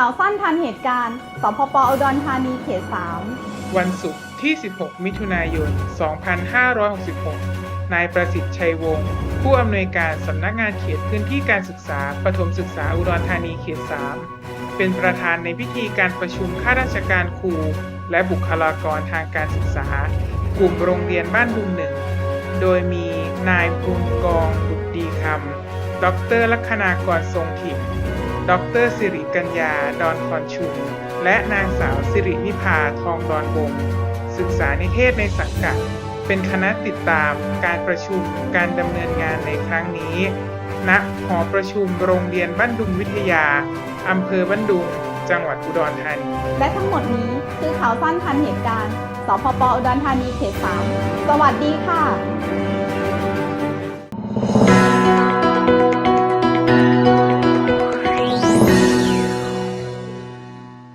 ่าวสั้นทันเหตุการณ์ สพปอุดรธานีเขตวันศุกร์ที่ 16 มิถุนายน 2566 นายประสิทธิ์ชัยวงศ์ผู้อำนวยการสำนักงานเขตพื้นที่การศึกษาประถมศึกษาอุดรธานีเขต 3 เป็นประธานในพิธีการประชุมข้าราชการครู และบุคลากรทางการศึกษา กลุ่มโรงเรียนบ้านดุงหนึ่ง โดยมีนายบุญกองบุตรดีคำดรลัคนากรทรงถิ่น ดรสิริกัญญา ดอนคอนชุม และนางสาวสิรินิพาทองดอนวง ศึกษานิเทศในสังกัด เป็นคณะติดตามการประชุมการดำเนินงานในครั้งนี้ ณ หอประชุมโรงเรียนบ้านดุงวิทยา อำเภอบ้านดุง จังหวัดอุดรธานี และทั้งหมดนี้คือข่าวสั้นทันเหตุการณ์ สพปอุดรธานีเขต3สวัสดีค่ะ